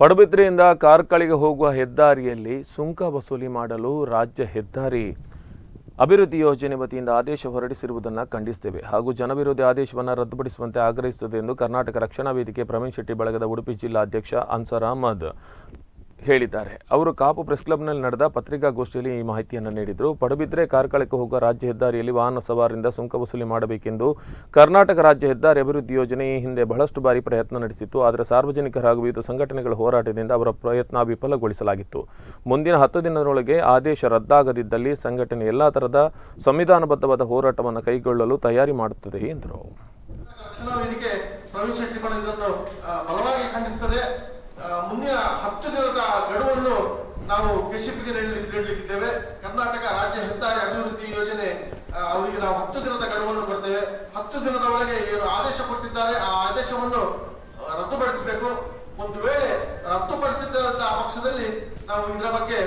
ಪಡುಬಿದ್ರೆಯಿಂದ ಕಾರ್ಕಳಿಗೆ ಹೋಗುವ ಹೆದ್ದಾರಿಯಲ್ಲಿ ಸುಂಕ ವಸೂಲಿ ಮಾಡಲು ರಾಜ್ಯ ಹೆದ್ದಾರಿ ಅಭಿವೃದ್ಧಿ ಯೋಜನೆ ವತಿಯಿಂದ ಆದೇಶ ಹೊರಡಿಸಿರುವುದನ್ನು ಖಂಡಿಸುತ್ತೇವೆ. ಹಾಗೂ ಜನವಿರೋಧಿ ಆದೇಶವನ್ನು ರದ್ದುಪಡಿಸುವಂತೆ ಆಗ್ರಹಿಸುತ್ತದೆ ಎಂದು ಕರ್ನಾಟಕ ರಕ್ಷಣಾ ವೇದಿಕೆ ಪ್ರವೀಣ್ ಶೆಟ್ಟಿ ಬಳಗದ ಉಡುಪಿ ಜಿಲ್ಲಾ ಅಧ್ಯಕ್ಷ ಅನ್ಸರ್ ಅಹಮದ್. ಹೇಳಿದ್ದಾರೆ. ಅವರು ಕಾಪು ಪ್ರೆಸ್ ಕ್ಲಬ್ನಲ್ಲಿ ನಡೆದ ಪತ್ರಿಕಾಗೋಷ್ಠಿಯಲ್ಲಿ ಈ ಮಾಹಿತಿಯನ್ನು ನೀಡಿದರು. ಪಡುಬಿದ್ರೆ ಕಾರ್ಕಳಕ್ಕೆ ಹೋಗುವ ರಾಜ್ಯ ಹೆದ್ದಾರಿಯಲ್ಲಿ ವಾಹನ ಸವಾರರಿಂದ ಸುಂಕ ವಸೂಲಿ ಮಾಡಬೇಕೆಂದು ಕರ್ನಾಟಕ ರಾಜ್ಯ ಹೆದ್ದಾರಿ ಅಭಿವೃದ್ಧಿ ಯೋಜನೆ ಈ ಹಿಂದೆ ಬಹಳಷ್ಟು ಬಾರಿ ಪ್ರಯತ್ನ ನಡೆಸಿತ್ತು. ಆದರೆ ಸಾರ್ವಜನಿಕರ ಹಾಗೂ ವಿವಿಧ ಸಂಘಟನೆಗಳ ಹೋರಾಟದಿಂದ ಅವರ ಪ್ರಯತ್ನ ವಿಫಲಗೊಳಿಸಲಾಗಿತ್ತು. ಮುಂದಿನ ಹತ್ತು ದಿನದೊಳಗೆ ಆದೇಶ ರದ್ದಾಗದಿದ್ದಲ್ಲಿ ಸಂಘಟನೆ ಎಲ್ಲ ಥರದ ಸಂವಿಧಾನಬದ್ಧವಾದ ಹೋರಾಟವನ್ನು ಕೈಗೊಳ್ಳಲು ತಯಾರಿ ಮಾಡುತ್ತದೆ ಎಂದರು. ಮುಂದಿನ ಹತ್ತು ದಿನದ ಗಡುವನ್ನು ನಾವು ಕೆಶಿಪಿಗೆ ನೀಡಲಿಕ್ಕಿದ್ದೇವೆ ಕರ್ನಾಟಕ ರಾಜ್ಯ ಹೆದ್ದಾರಿ ಅಭಿವೃದ್ಧಿ ಯೋಜನೆ ಅವರಿಗೆ ನಾವು ಹತ್ತು ದಿನದ ಗಡುವನ್ನು ಕೊಡ್ತೇವೆ. ಹತ್ತು ದಿನದ ಒಳಗೆ ಏನು ಆದೇಶ ಕೊಟ್ಟಿದ್ದಾರೆ, ಆ ಆದೇಶವನ್ನು ರದ್ದುಪಡಿಸಬೇಕು. ಒಂದು ವೇಳೆ ರದ್ದುಪಡಿಸಿದ ಪಕ್ಷದಲ್ಲಿ ನಾವು ಇದರ ಬಗ್ಗೆ